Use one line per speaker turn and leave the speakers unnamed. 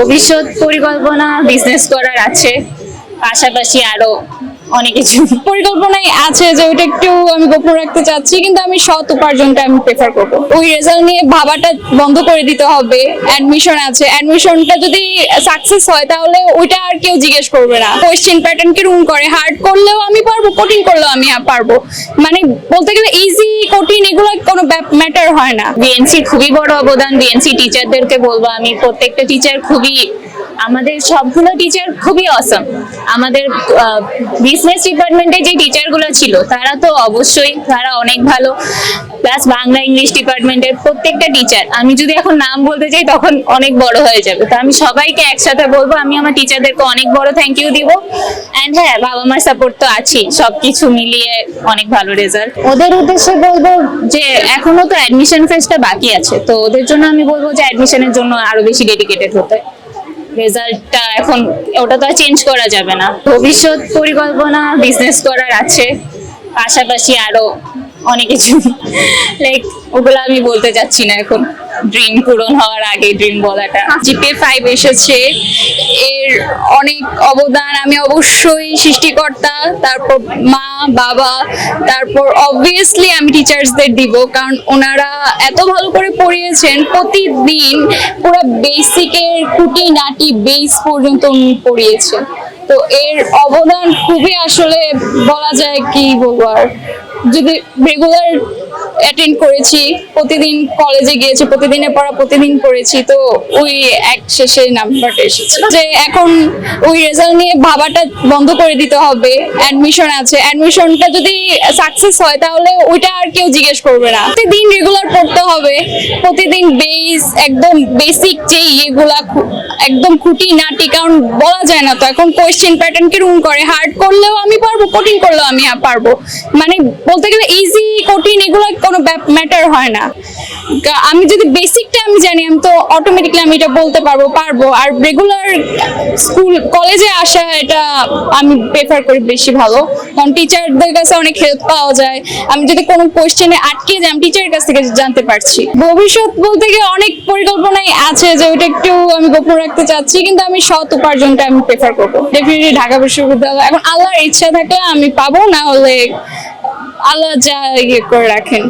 ভবিষ্যৎ পরিকল্পনা বিজনেস করার আছে পাশাপাশি আরও অনেক কিছু
পরিকল্পনায় আছে যে ওইটা একটু আমি গোপন রাখতে চাচ্ছি, কিন্তু আমি সৎ উপার্জনটা আমি প্রেফার করব। ওই রেজাল্ট নিয়ে ভাবাটা বন্ধ করে দিতে হবে অ্যাডমিশন আছে। অ্যাডমিশনটা যদি সাকসেস হয়, তাহলে ওইটা আর কেউ জিজ্ঞেস করবে না। কোয়েশ্চেন প্যাটার্ন কি রুম করে হার্ড করলেও আমি পারব, কঠিন করলেও আমি পারব। মানে বলতে গেলে ইজি কঠিন এগুলো কোনো ম্যাটার হয় না।
বিএনসি খুবই বড় অবদান বিএনসি টিচারদেরকে বলব আমি, প্রত্যেকটা টিচার খুবই আমাদের সবগুলো টিচার খুবই অসম আমাদের বিজনেস ডিপার্টমেন্টে যে টিচারগুলো ছিল, তারা তো অবশ্যই, তারা অনেক ভালো। প্লাস বাংলা ইংলিশ ডিপার্টমেন্টের প্রত্যেকটা টিচার আমি যদি এখন নাম বলতে চাই, তখন অনেক বড় হয়ে যাবে। তো আমি সবাইকে একসাথে বলব, আমি আমার টিচারদেরকে অনেক বড় থ্যাংক ইউ দিব। অ্যান্ড হ্যাঁ বাবা মার সাপোর্ট তো আছেই, সবকিছু মিলিয়ে অনেক ভালো রেজাল্ট ওদের উদ্দেশ্যে বলব যে, এখনও তো অ্যাডমিশন ফেজটা বাকি আছে, তো ওদের জন্য আমি বলব যে অ্যাডমিশনের জন্য আরও বেশি ডেডিকেটেড হতে। রেজাল্টটা এখন, ওটা তো আর চেঞ্জ করা যাবে না। ভবিষ্যৎ পরিকল্পনা বিজনেস করার আছে, পাশাপাশি আরও অনেক কিছু। লাইক ওগুলো আমি বলতে চাচ্ছি না এখন। ড্রিম পূরণ হওয়ার আগে ড্রিম বলাটা।
জিপিএ ফাইভ এসেছে। এর অনেক অবদান আমি অবশ্যই সৃষ্টিকর্তা, তারপর মা, বাবা, তারপর অবভিয়াসলি আমি টিচার্সদের দিব, কারণ ওনারা এত ভালো করে পড়িয়েছেন, প্রতিদিন পুরো বেসিকের খুঁটি নাটি বেস পর্যন্ত উনি পড়িয়েছেন। তো এর অবদান খুবই আসলে বলা যায় কি বলব আর, যদি রেগুলার অ্যাটেন্ড করেছি, প্রতিদিন কলেজে গিয়েছি, প্রতিদিনের পড়া প্রতিদিন পড়েছি, তো ওই এক শেষে নাম্বারটা এসেছে। যে এখন ওই রেজাল্ট নিয়ে ভাবাটা বন্ধ করে দিতে হবে অ্যাডমিশন আছে। অ্যাডমিশনটা যদি সাকসেস হয়, তাহলে ওইটা আর কেউ জিজ্ঞেস করবে না। প্রতিদিন রেগুলার পড়তে হবে, প্রতিদিন বেস একদম বেসিক যে ইয়েগুলা একদম খুঁটি নাটি, কারণ বলা যায় না তো, এখন কোয়েশ্চেন প্যাটার্ন কি রুম করে? হার্ড করলেও আমি পারব, কঠিন করলেও আমি পারব। মানে বলতে গেলে ইজি কঠিন এগুলো কোনো ম্যাটার হয় না। আমি যদি বেসিকটা আমি জানি, আমি তো অটোমেটিকলি আমি এটা বলতে পারব পারব। আর রেগুলার স্কুল কলেজে আসা, এটা আমি প্রেফার করি বেশি ভালো। কারণ টিচারদের কাছে অনেক হেল্প পাওয়া যায়। আমি যদি কোনো কোয়েশ্চেনে আটকে যাই, আমি টিচারের কাছ থেকে জানতে পারছি। ভবিষ্যৎ বলতে গিয়ে অনেক পরিকল্পনাই আছে যে ওইটা একটু আমি গোপন রাখতে চাচ্ছি, কিন্তু আমি সৎ উপার্জনটা আমি প্রেফার করব। ডেফিনেটলি ঢাকা বিশ্ববিদ্যালয় এখন আল্লাহর ইচ্ছা থাকলে আমি পাবো, না হলে আল্লাহ যা ইয়ে করে রাখেন।